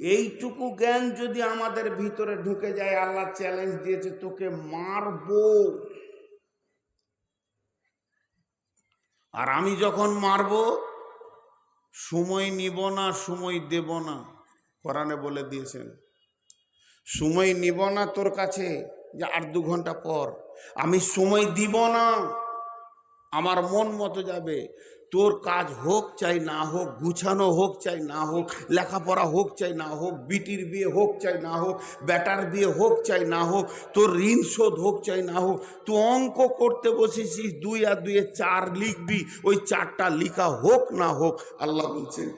এইটুকু জ্ঞান যদি আমাদের ভিতরে ঢুকে যায়, আল্লাহ চ্যালেঞ্জ দিয়েছে, তোকে মারবো। আর আমি যখন মারবো, সময় নিব না, সময় দেব না, কোরআনে বলে দিয়েছেন। সময় নিব না তোর কাছে, যে আর দু ঘণ্টা পর। আমি সময় দিব না, আমার মন মতো যাবে। তোর কাজ হোক চাই না হোক, গুছানো হোক চাই না হোক, লেখাপড়া হোক চাই না হোক, বিটির বিয়ে হোক চাই না হোক, ব্যাটার বিয়ে হোক চাই না হোক, তোর ঋণ শোধ হোক চাই না হোক, তুই অঙ্ক করতে বসেছিস, দুই আর দুইয়ে চার লিখবি, ওই চারটা লিখা হোক না হোক, আল্লাহ বলছেন,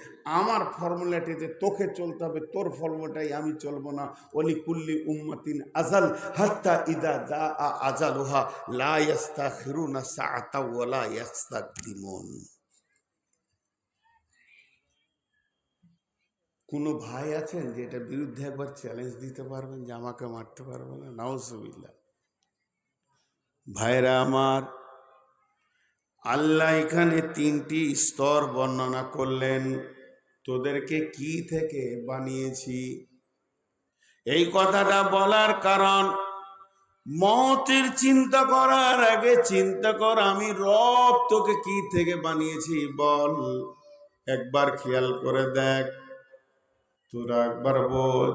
আমার ফর্মুলাটিতে তোকে চলতে হবে, তোর ফর্মুলাটাই আমি চলবো না। অলি কুল্লি উম্মাতিন আজাল হাত্তা ইদা দা আ আজালুহা লা ইয়াস্তাখিরুনা সাআতা ওয়ালা ইয়াস্তাকদিমুন। কোনো ভাই আছেন যে এটার বিরুদ্ধে একবার চ্যালেঞ্জ দিতে পারবেন, যে আমাকে মারতে পারবে না? নাউজুবিল্লাহ। ভাইরা আমার, আল্লাহ এখানে তিনটি স্তর বর্ণনা করলেন। তোদেরকে কি থেকে বানিয়েছি? এই কথাটা বলার কারণ, মতের চিন্তা করার আগে চিন্তা কর, আমি রব তোকে কি থেকে বানিয়েছি বল। একবার খেয়াল করে দেখ। তোরা একবার বোঝ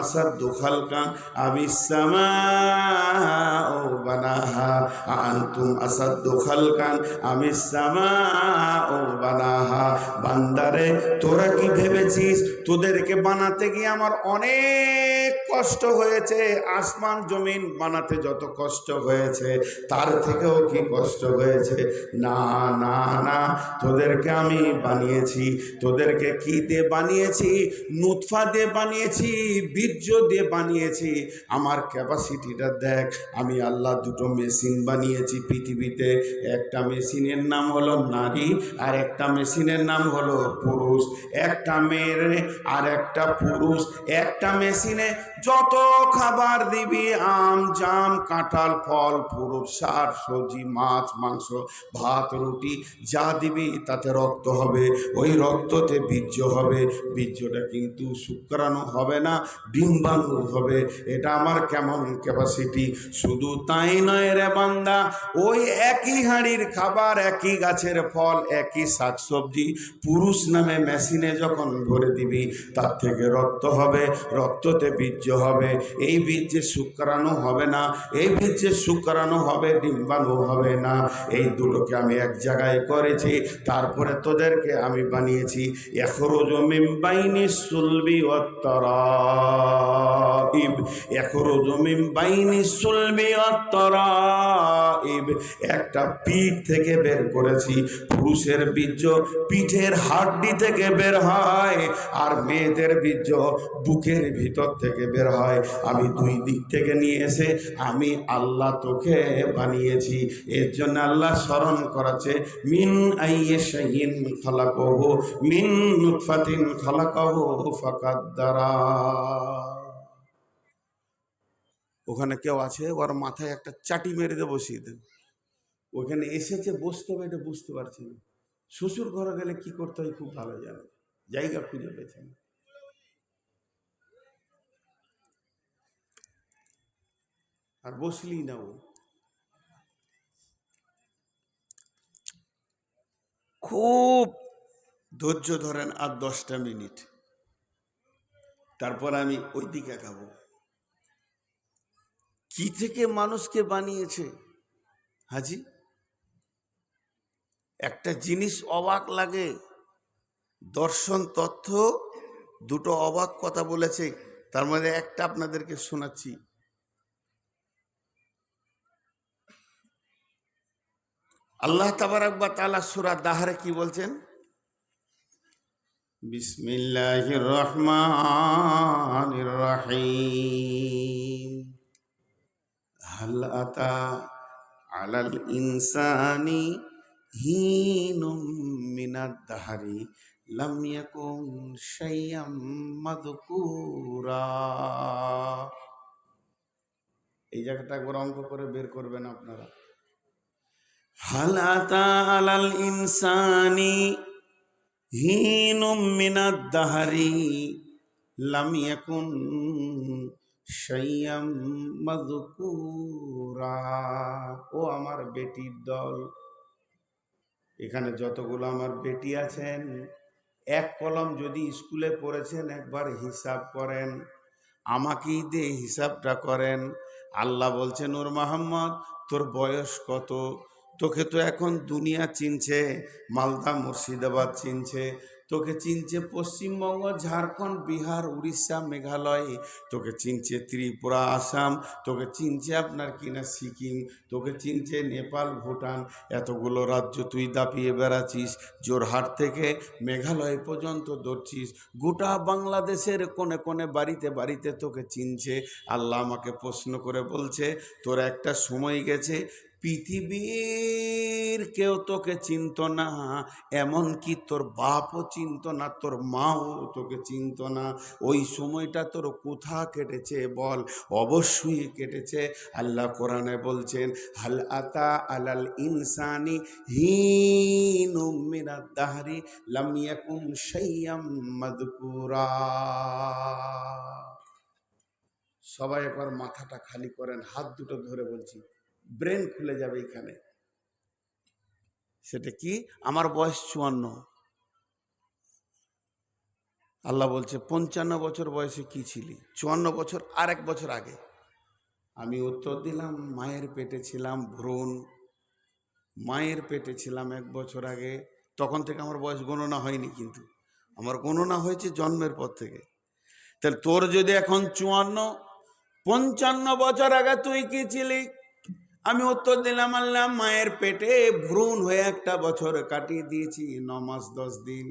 আসাদ্দু খালকান আমিস সামাউ বানাহা আ আনতুম আসাদ্দু খালকান আমিস সামাউ বানাহা বান্দারে, তোরা কি ভেবেছিস? তোদেরকে বানাতে গিয়ে আমার অনেক কষ্ট হয়েছে। আসমান, জমিন বানাতে যত কষ্ট হয়েছে, তার থেকেও কি কষ্ট হয়েছে? না না না, তোদেরকে আমি বানিয়েছি। তোদেরকে কি দিয়ে বানিয়েছি নুৎফা দিয়ে বানিয়েছি, বীর্য দিয়ে বানিয়েছি। আমার ক্যাপাসিটিটা দেখ, আমি আল্লাহ দুটো মেশিন বানিয়েছি পৃথিবীতে। একটা মেশিনের নাম হলো নারী, আর একটা মেশিনের নাম হলো পুরুষ। একটা মেয়ের আর একটা পুরুষ। একটা মেশিনে যত খাবার দিবি, আম, জাম, কাঁঠাল, ফল, পুরুষ শাক সবজি, মাছ, মাংস, ভাত, রুটি, যা দিবি, তাতে রক্ত হবে। ওই রক্ততে বীর্য হবে। বীর্যটা কিন্তু শুক্রাণু হবে না, ডিম্বাণু হবে। এটা আমার কেমন ক্যাপাসিটি শুধু তাই নয় রে বান্দা, ওই একই হাঁড়ির খাবার, একই গাছের ফল, একই শাকসবজি পুরুষ নামে মেশিনে যখন ভরে দিবি, তার থেকে রক্ত হবে, রক্ততে বীর্য হবে। এই বীর্যে শুক্রাণু হবে না, এই বীর্যে শুক্রাণু হবে, ডিম্বাণু হবে না। এই দুটোকে আমি এক জায়গায় করেছি, তারপরে তোদেরকে আমি বানিয়েছি। এখরোজ একটা পিঠ থেকে বের করেছি, পুরুষের বীর্য পিঠের হাড্ডি থেকে বের হয় আর মেয়েদের বীর্য বুকের ভিতর থেকে বের হয়। আমি দুই দিক থেকে নিয়ে এসে আমি আল্লাহ তোকে বানিয়েছি। এর জন্য আল্লাহ স্মরণ করাছে, মিন আইয়ে শাহিন খালাকহ, মিন নুতফাতিন খালাকহ ফাকাদ্দারা। ওখানে কেউ আছে? ওর মাথায় একটা চাটি মেরে দিয়ে বসিয়ে দেন। ওখানে এসেছে, বসতে হবে, এটা বুঝতে পারছি না। শ্বশুর ঘরে গেলে কি করতে হয় খুব ভালো জানে। জায়গা খুঁজে পেয়েছেন আর বসলি না ও। খুব ধৈর্য ধরেন আর দশটা মিনিট। তারপর আমি ওই দিকে খাব কি থেকে মানুষকে বানিয়েছে? হাজি, একটা জিনিস অবাক লাগে। দর্শন তথ্য, দুটো অবাক কথা বলেছে। তার মধ্যে একটা আপনাদেরকে শোনাচ্ছি। আল্লাহ তাবারাক বা তালা সুরা দাহারে কি বলছেন? بسم الله الرحمن الرحيم هل أتى على الإنسان حين من الدهر لم يكن شيئا مذكورا এই জায়গাটা একবার অঙ্ক করে বের করবেন আপনারা হাল আতা আলাল ইনসানি হিনুম মিনাদ দাহারি লাম ও আমার বেটির দল। এখানে যতগুলো আমার বেটি আছেন, এক কলম যদি স্কুলে পড়েছেন, একবার হিসাব করেন। আমাকেই দিয়ে হিসাবটা করেন। আল্লাহ বলছেন, ওর মোহাম্মদ, তোর বয়স কত? তোকে তো এখন দুনিয়া চিনছে, মালদা, মুর্শিদাবাদ চিনছে। তোকে চিনছে পশ্চিমবঙ্গ, ঝাড়খণ্ড, বিহার, উড়িষ্যা, মেঘালয়। তোকে চিনছে ত্রিপুরা, আসাম। তোকে চিনছে আপনার কিনা সিকিম। তোকে চিনছে নেপাল, ভুটান। এতগুলো রাজ্য তুই দাপিয়ে বেড়াচ্ছিস, জোরহাট থেকে মেঘালয় পর্যন্ত দৌড়ছিস। গোটা বাংলাদেশের কোণে কোণে, বাড়িতে বাড়িতে তোকে চিনছে। আল্লাহ আমাকে প্রশ্ন করে বলছে, তোর একটা সময় গেছে পৃথিবীর কেউ তোকে চিনত না, এমনকি তোর বাপও চিনত না, তোর মাও তোকে চিনত না। ওই সময়টা তোর কোথা কেটেছে বল? অবশ্যই কেটেছে। আল্লাহ কোরআনে বলছেন, হাল আতা আলাল ইনসানি হিন মিনাদ দাহরি লাম ইয়াকুন শাইয়াম মাদকুরা সবাই একবার মাথাটা খালি করেন, হাত দুটো ধরে বলছি। ব্রেন খুলে যাবে এখানে। সেটা কি? আমার বয়স চুয়ান্ন। আল্লাহ বলছে, পঞ্চান্ন বছর বয়সে কি ছিলি? চুয়ান্ন বছর, আর এক বছর আগে। আমি উত্তর দিলাম, মায়ের পেটে ছিলাম ভ্রূণ। মায়ের পেটে ছিলাম এক বছর আগে। তখন থেকে আমার বয়স গণনা হয়নি কিন্তু। আমার গণনা হয়েছে জন্মের পর থেকে। তাহলে তোর যদি এখন চুয়ান্ন, পঞ্চান্ন বছর আগে তুই কি ছিলি? আমি উত্তর দিলাম, আল্লাহ মায়ের পেটে ভ্রূণ হয়ে একটা বছর কাটিয়ে দিয়েছি, ন মাস দশ দিন।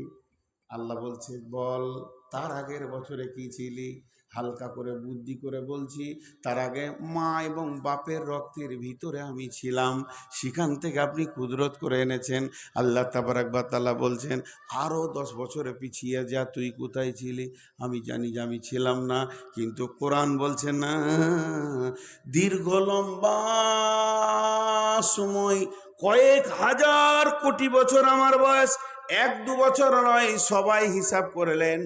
আল্লাহ বলছে, বল, তার আগের বছরে কি ছিলি? হালকা করে বুদ্ধি করে বলছি, তার আগে মা এবং বাপের রক্তের ভিতরে আমি ছিলাম। সেখান থেকে আপনি কুদরত করে এনেছেন। আল্লাহ তাবারাকবা তাল্লাহ বলছেন আরও দশ বছরে পিছিয়ে যা, তুই কোথায় ছিলি? আমি জানি যে আমি ছিলাম না, কিন্তু কোরআন বলছে না, দীর্ঘ লম্বা সময়, কয়েক হাজার কোটি বছর আমার বয়স, এক দু বছর নয়, সবাই হিসাব করলেন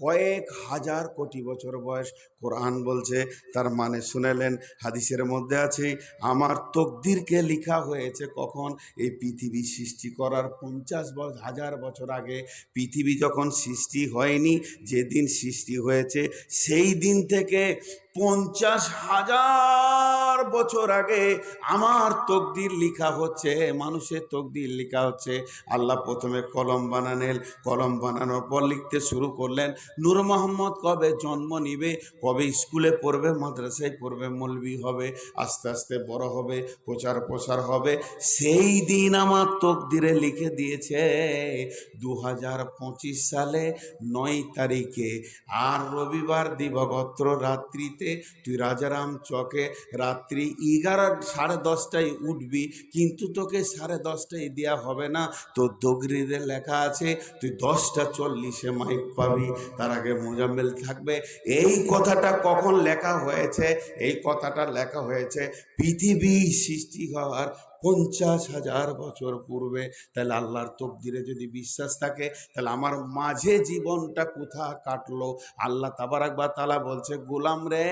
কয়েক হাজার কোটি বছর বয়স কোরআন বলছে, তার মানে শুনেলেন, হাদিসের মধ্যে আছে, আমার তকদিরকে লিখা হয়েছে কখন? এই পৃথিবী সৃষ্টি করার পঞ্চাশ হাজার বছর আগে। পৃথিবী যখন সৃষ্টি হয়নি, যেদিন সৃষ্টি হয়েছে, সেই দিন থেকে পঞ্চাশ হাজার বছর আগে আমার তকদির লিখা হচ্ছে, মানুষের তকদির লিখা হচ্ছে। আল্লাহ প্রথমে কলম বানানেন কলম বানানোর পর লিখতে শুরু করলেন নূর মোহাম্মদ কবে জন্ম নিবে? কবে স্কুলে পড়বে? মাদ্রাসায় পড়বে? মলবি হবে? আস্তে আস্তে বড় হবে? প্রচার প্রসার হবে? সেই দিন আমার তকদিরে লিখে দিয়েছে দু হাজার পঁচিশ সালে নয় তারিখে। আর রবিবার দিবাগত্র রাত্রিতে, তুই রাজারাম চকে, রাত্রি এগারো সাড়ে দশটায় উঠবি, কিন্তু তোকে সাড়ে দশটায় দেওয়া হবে না। তোর দগরিতে লেখা আছে, তুই দশটা চল্লিশে মাইক পাবি। তার আগে মোজাম্মেল থাকবে। এই কথাটা কখন লেখা হয়েছে? এই কথাটা লেখা হয়েছে পৃথিবী সৃষ্টি হওয়ার পঞ্চাশ হাজার বছর পূর্বে, তাহলে আল্লাহর তকদিরে যদি বিশ্বাস থাকে, তাহলে আমার মাঝে জীবনটা কোথা কাটলো? আল্লাহ তাবারাকবা তালা বলছে, গোলাম রে,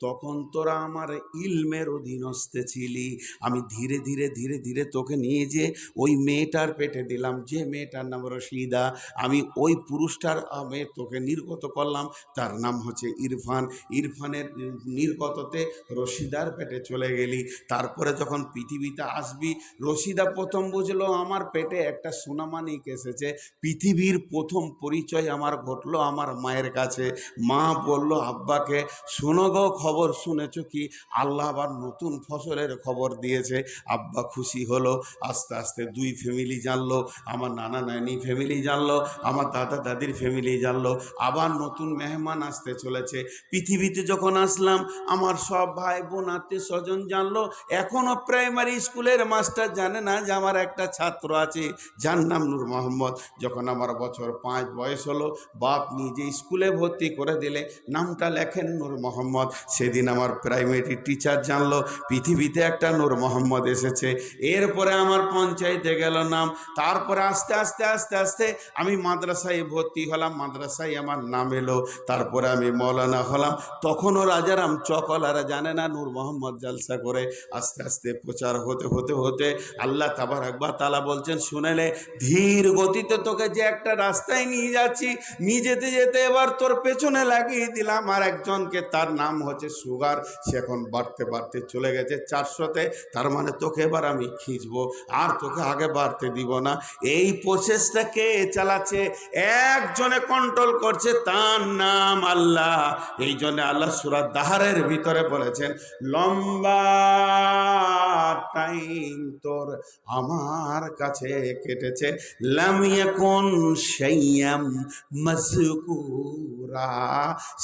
তখন তোরা আমার ইলমের অধীনস্থে ছিলি। আমি ধীরে ধীরে ধীরে ধীরে তোকে নিয়ে যে ওই মেয়েটার পেটে দিলাম, যে মেয়েটার নাম রশিদা। আমি ওই পুরুষটার আমি তোকে নির্গত করলাম, তার নাম হচ্ছে ইরফান। ইরফানের নির্গততে রশিদার পেটে চলে গেলি। তারপরে যখন পৃথিবীতে আসবি? রশিদা প্রথম বুঝলো, আমার পেটে একটা সোনামানিক এসেছে। পৃথিবীর প্রথম পরিচয় আমার ঘটলো আমার মায়ের কাছে। মা বলল, আব্বাকে, শোনো গো, খবর শুনেছ কি? আল্লাহ আবার নতুন ফসলের খবর দিয়েছে। আব্বা খুশি হলো, আস্তে আস্তে দুই ফ্যামিলি জানলো, আমার নানা নানি ফ্যামিলি জানলো, আমার দাদা দাদির ফ্যামিলি জানলো। আবার নতুন মেহমান আসতে চলেছে। পৃথিবীতে যখন আসলাম, আমার সব ভাই বোন, আত্মীয় স্বজন জানলো এখনও প্রাইমারি স্কুলের মাস্টার জানে না যে আমার একটা ছাত্র আছে, যার নাম নূর মোহাম্মদ। যখন আমার বছর পাঁচ বয়স হলো, বাপ নিজে স্কুলে ভর্তি করে দিলে, নামটা লেখেন নূর মোহাম্মদ। সেদিন আমার প্রাইমারি টিচার জানলো, পৃথিবীতে একটা নূর মোহাম্মদ এসেছে। এরপরে আমার পঞ্চায়েতে গেল নাম। তারপরে আস্তে আস্তে আস্তে আস্তে আমি মাদ্রাসায় ভর্তি হলাম, মাদ্রাসায় আমার নাম এলো। তারপরে আমি মৌলানা হলাম। তখনও রাজারাম চকলারা জানে না নূর মোহাম্মদ জালসা করে। আস্তে আস্তে প্রচার হতে হতে হতে আল্লাহ তাবার একবার তালা বলছেন শুনেলে ধীর গতিতে তোকে যে একটা রাস্তায় নিয়ে যাচ্ছি নিয়ে যেতে যেতে এবার তোর পেছনে লাগিয়ে দিলাম। আর একজনকে তার নাম হচ্ছে সুগার, সে এখন বাড়তে বাড়তে চলে গেছে চারশোতে, তার মানে তোকে এবার আমি খিঁচবো, আর তোকে আগে বাড়তে দিব না। এই প্রসেসটা কে চালাচ্ছে? একজনে কন্ট্রোল করছে, তার নাম আল্লাহ। এই জন্য আল্লাহ সুরাত দাহারের ভিতরে বলেছেন, লম্বা টাইম তোর আমার কাছে কেটেছে। লামিয়া কোন সেইয়াম মজকুরা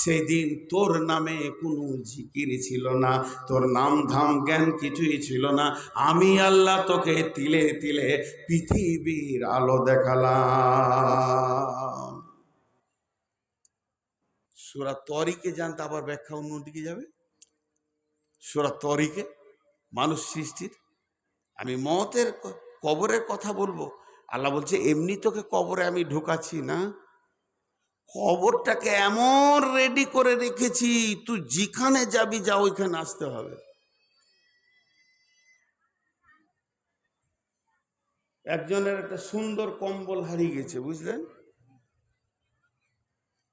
সেদিন তোর নামে কোনো জিকির ছিল না, তোর নাম ধাম জ্ঞান কিছুই ছিল না। আমি আল্লাহ তোকে তিলে তিলে পৃথিবীর আলো দেখালাম। সুরা তরিকে জানতে আবার ব্যাখ্যা অন্যদিকে যাবে? সুরা তরিকে? মানুষ সৃষ্টির। আমি মতের কবরের কথা বলব। আল্লাহ বলছে, এমনি তোকে কবরে আমি ঢুকাচ্ছি না। কবরটাকে এমন রেডি করে রেখেছি, তুই যেখানে যাবি যা, ওইখানে আসতে হবে। একজনের একটা সুন্দর কম্বল হারিয়ে গেছে, বুঝলেন?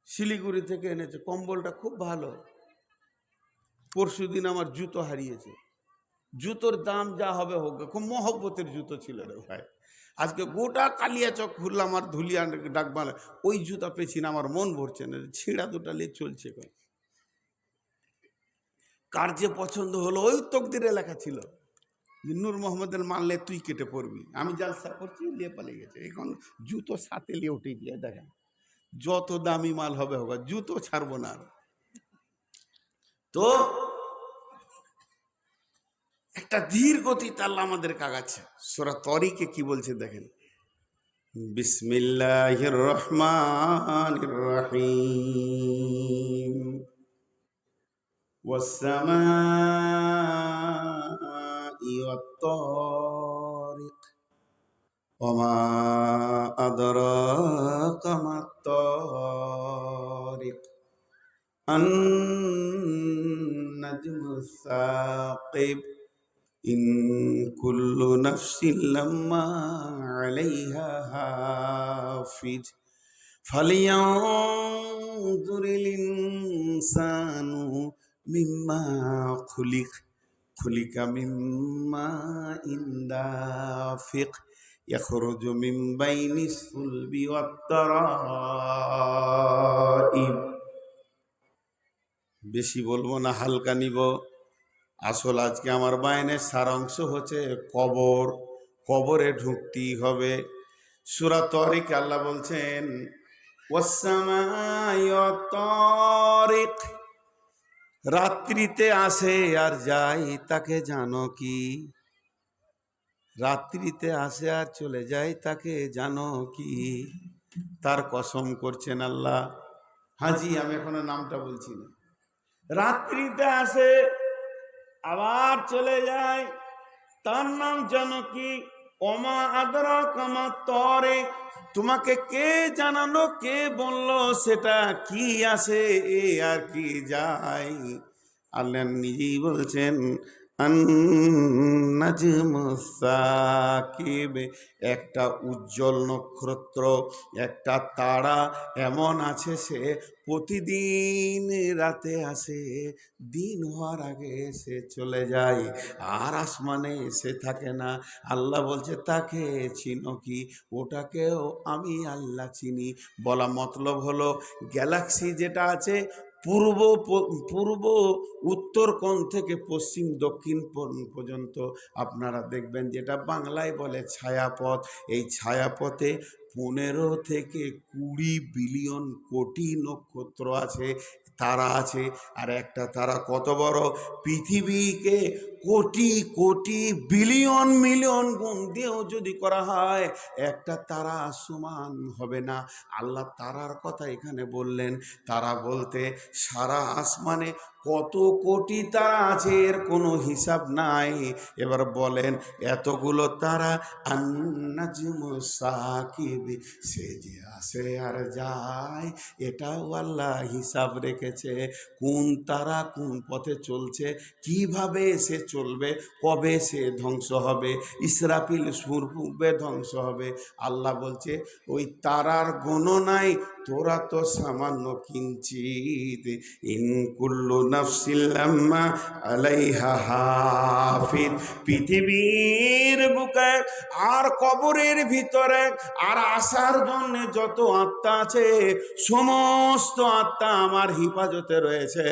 শিলিগুড়ি থেকে এনেছে, কম্বলটা খুব ভালো। পরশু দিন আমার জুতো হারিয়েছে। জুতোর দাম যা হবে হোক, খুব মহব্বতের জুতো ছিল রে ভাই। আজকে গোটা কালিয়া চক ঘুরলাম আর ধুলিয়া ডাকবাল ওই জুতা পেছি আমার মন ভরছে না ছিঁড়া দুটা লিয়ে চলছে। কার যে পছন্দ হলো, ওই তকদিরে লেখা ছিল। নূর মোহাম্মদের মানলে তুই কেটে পড়বি আমি জালসা করছি লিয়ে পালিয়ে গেছে। এখন জুতো সাথে লিয়ে উঠে গিয়ে দেখেন, যত দামি মাল হবে হোক জুতো ছাড়বো না তো একটা ধীর গতিতে আল্লাহ আমাদের কাগাচ্ছে সোরা তরিকে কি বলছে দেখেন বিসমিল্লাহির রহমানির রহিম والسماء والطارق وما أدراك ما الطارق النجم الثاقب إن كل نفس لما عليها حافظ فلينظر الإنسان مما خلق خلق مما دافق يخرج من بين الصلب والترائب বেশি বলবো না হালকা নিব আসল আজকে আমার বায়নের সারাংশ হচ্ছে কবর, কবরে ঢুকতেই হবে। সুরা তরিক আল্লাহ বলছেন, "ওয়াস-সামাই ওয়াত-তারিক।" রাত্রিতে আসে আর যাই তাকে জানো কি? রাত্রিতে আসে আর চলে যায়, তাকে জানো কি? তার কসম করছেন আল্লাহ। হাজি, আমি এখনও নামটা বলছি না। রাত্রিতে আসে আবার চলে যায়। তার নাম যেন কি? অমা আদরা কামা তরে। তোমাকে কে জানালো, কে বলল, সেটা কি আছে? এ আর কি যায়। আল্লাহ নিজেই বলছেন একটা উজ্জ্বল নক্ষত্র, একটা তারা, এমন আছে সে, প্রতিদিন রাতে আসে, দিন হওয়ার আগে সে চলে যায়, আর আসমানে এসে থাকে না। আল্লাহ বলছে, তাকে চিনো কি? ওটাকেও আমি আল্লাহ চিনি। বলা মতলব হলো, গ্যালাক্সি যেটা আছে পূর্ব পূর্ব উত্তর কোণ থেকে পশ্চিম দক্ষিণ পর- পর্যন্ত আপনারা দেখবেন যেটা বাংলায় বলে ছায়াপথ। এই ছায়াপথে পনেরো থেকে কুড়ি বিলিয়ন কোটি নক্ষত্র আছে, তারা আছে। আর একটা তারা কত বড়? পৃথিবীকে কোটি কোটি, বিলিয়ন, মিলিয়ন গুণ দিয়েও যদি করা হয়, একটা তারা সমান হবে না। আল্লাহ তারার কথা এখানে বললেন। তারা বলতে, সারা আসমানে কত কোটি তারা আছে, এর কোনো হিসাব নাই। এবার বলেন, এতগুলো তারা সাকিব, সে যে আসে আর যায়, এটাও আল্লাহ হিসাব রেখেছে। কোন তারা কোন পথে চলছে, কীভাবে সে চলবে, কবে সে ধ্বংস হবে? ইসরাফিল সুর পূর্বে ধ্বংস হবে। আল্লাহ বলছে, ওই তারার গণনায় তোরা তো সামান্য কিঞ্চিত। ইন কুল্লু নাফসিল্লাম্মা আলাইহা হাফিজ পৃথিবীর বুকে আর কবরের ভিতরে আর আসার জন্য যত আত্মা আছে, সমস্ত আত্মা আমার হিফাজতে রয়েছে,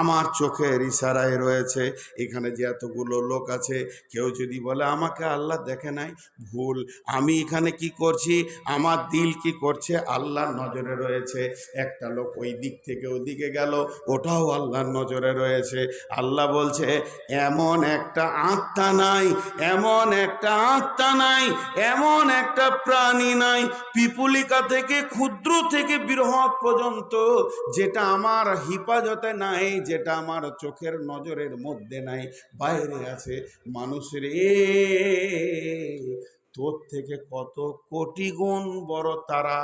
আমার চোখের ইশারায় রয়েছে। এখানে যে এতগুলো লোক আছে, কেউ যদি বলে, আমাকে আল্লাহ দেখে নাই, ভুল। আমি এখানে কি করছি? আমার দিল কি করছে? আল্লাহর নজরে রয়েছে, একটা লোক ওই দিক থেকে ওদিকে গেল, ওটাও আল্লাহর নজরে রয়েছে। আল্লাহ বলছে, এমন একটা আত্মা নাই, এমন একটা আত্মা নাই, এমন একটা প্রাণী নাই, পিপুলিকা থেকে, ক্ষুদ্র থেকে বৃহৎ পর্যন্ত, যেটা আমার হিফাজতে নাই, যেটা আমার চোখের নজরের মধ্যে নাই, বাইরে আছে মানুষের এ তোর থেকে কত কোটি গুণ বড় তারা?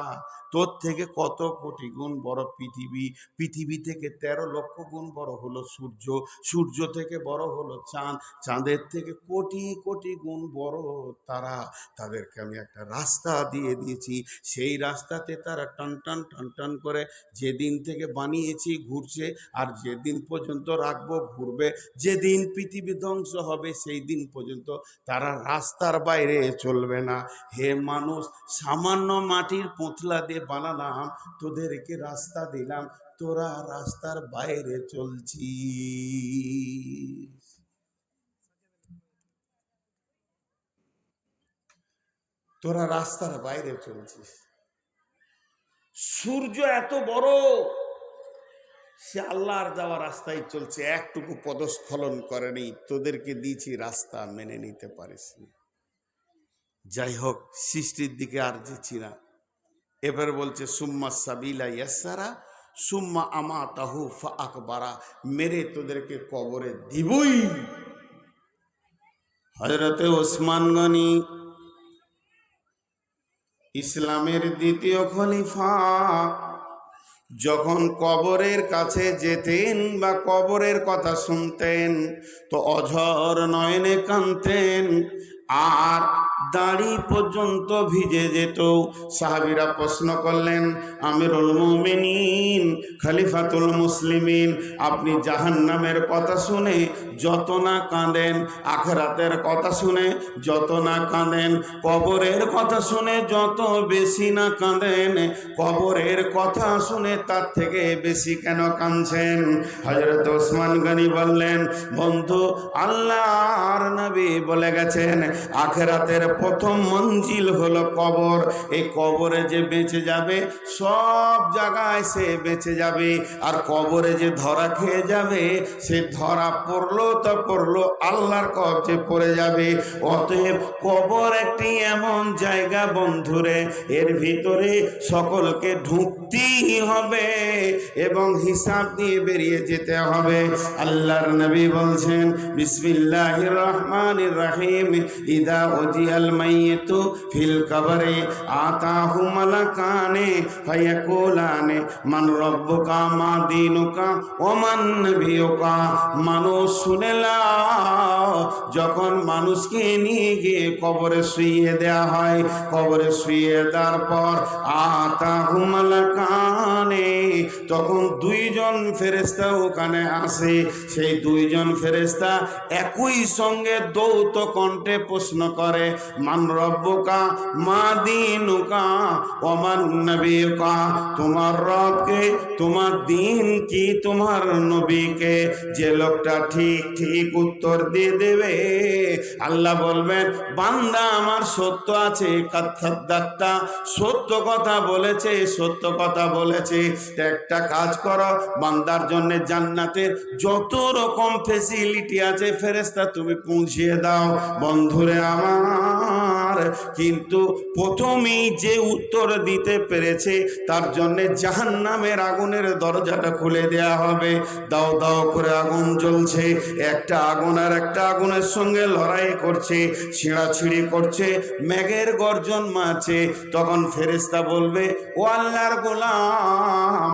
তোর থেকে কত কোটি গুণ বড় পৃথিবী? পৃথিবী থেকে তেরো লক্ষ গুণ বড় হলো সূর্য। সূর্য থেকে বড় হলো চাঁদ। চাঁদের থেকে কোটি কোটি গুণ বড় তারা। তাদেরকে আমি একটা রাস্তা দিয়ে দিয়েছি। সেই রাস্তাতে তারা টান টান টান টান করে যেদিন থেকে বানিয়েছি ঘুরছে আর যেদিন পর্যন্ত রাখব ঘুরবে। যেদিন পৃথিবী ধ্বংস হবে, সেই দিন পর্যন্ত তারা রাস্তার বাইরে চলবে না। হে মানুষ, সামান্য মাটির পোঁতলা দিয়ে বানালাম, তোদেরকে রাস্তা দিলাম, তোরা রাস্তার বাইরে চলছি তোরা রাস্তার বাইরে চলছিস। সূর্য এত বড়, সে আল্লাহর যাওয়া রাস্তায় চলছে, একটুকু পদস্খলন করেনি তোদেরকে দিয়েছি রাস্তা মেনে নিতে পারিস নি। যাই হোক, সৃষ্টির দিকে আর যেছি না। এবার বলছে, সুম্মা সাবিলা ইয়াসারা, সুম্মা আমা তাহু ফা আকবারা মেরে তোদেরকে কবরে দিবই। হজরতে ওসমান গনি ইসলামের দ্বিতীয় খলিফা, যখন কবরের কাছে যেতেন বা কবরের কথা শুনতেন, তো অঝর নয়নে কানতেন আর দাড়ি পর্যন্ত ভিজে যেত। সাহাবিরা প্রশ্ন করলেন, আমিরুল মুমিনিন, খালিফাতুল মুসলিমিন, আপনি জাহান্নামের কথা শুনে যত না কাঁদেন, আখরাতের কথা শুনে যত না কাঁদেন, কবরের কথা শুনে যত বেশি না কাঁদেন, কবরের কথা শুনে তার থেকে বেশি কেন কাঁদছেন? হজরত ওসমান গনি বললেন, বন্ধু, আল্লাহর নবী বলে গেছেন, আখেরাতের প্রথম মঞ্জিল হলো কবর। এই কবরে যে বেঁচে যাবে, সব জায়গায় সে বেঁচে যাবে। আর কবরে যে ধরা খেয়ে যাবে, সে ধরা পড়ল তো পড়ল আল্লাহর কবজে পড়ে যাবে। অতএব কবর একটি এমন জায়গা বন্ধুরে, এর ভিতরে সকলকে ঢুকতেই হবে এবং হিসাব দিয়ে বেরিয়ে যেতে হবে। আল্লাহর নবী বলছেন, বিসমিল্লাহির রহমানির রহিম, ইদা উজিয়া ইদাল মাইয়িতু ফিল কবরে, আতাহু মালাকানে, ফায়াকুলানে, মান রব্বুকা, মা দীনুকা নবিয়ুকা। মানুষ শুনে যখন মানুষকে নিয়ে গিয়ে কবরে শুইয়ে দেয়া হয়, কবরে শুইয়ে দেওয়ার পর আতাহু মালাকানে, তখন দুইজন ফেরেস্তা ওখানে আসে। সেই দুইজন ফেরেস্তা একই সঙ্গে দৌত কণ্ঠে প্রশ্ন করে মান রব্বকা, মা দিনুকা, ওমান নবীকা। তোমার রবকে, তোমার দিন কি তোমার নবীকে? যে লোকটা ঠিক ঠিক উত্তর দিয়ে দেবে। আল্লাহ বলবেন, বান্দা, আমার সত্য আছে কাত্তাদাক্তা সত্য কথা বলেছে, সত্য কথা বলেছে। একটা কাজ করো, বান্দার জন্য জান্নাতের যত রকম ফেসিলিটি আছে ফেরেস্তা তুমি পৌঁছিয়ে দাও। বন্ধুরে আমার কিন্তু প্রথমেই যে উত্তর দিতে পেরেছে, তার জন্যে জাহান নামের আগুনের দরজাটা খুলে দেয়া হবে। দাও দাও করে আগুন জ্বলছে। একটা আগুন আর একটা আগুনের সঙ্গে লড়াই করছে, ছিঁড়াছিঁড়ি করছে, মেঘের গর্জন মারছে। তখন ফেরেস্তা বলবে, ও আল্লাহর গোলাম!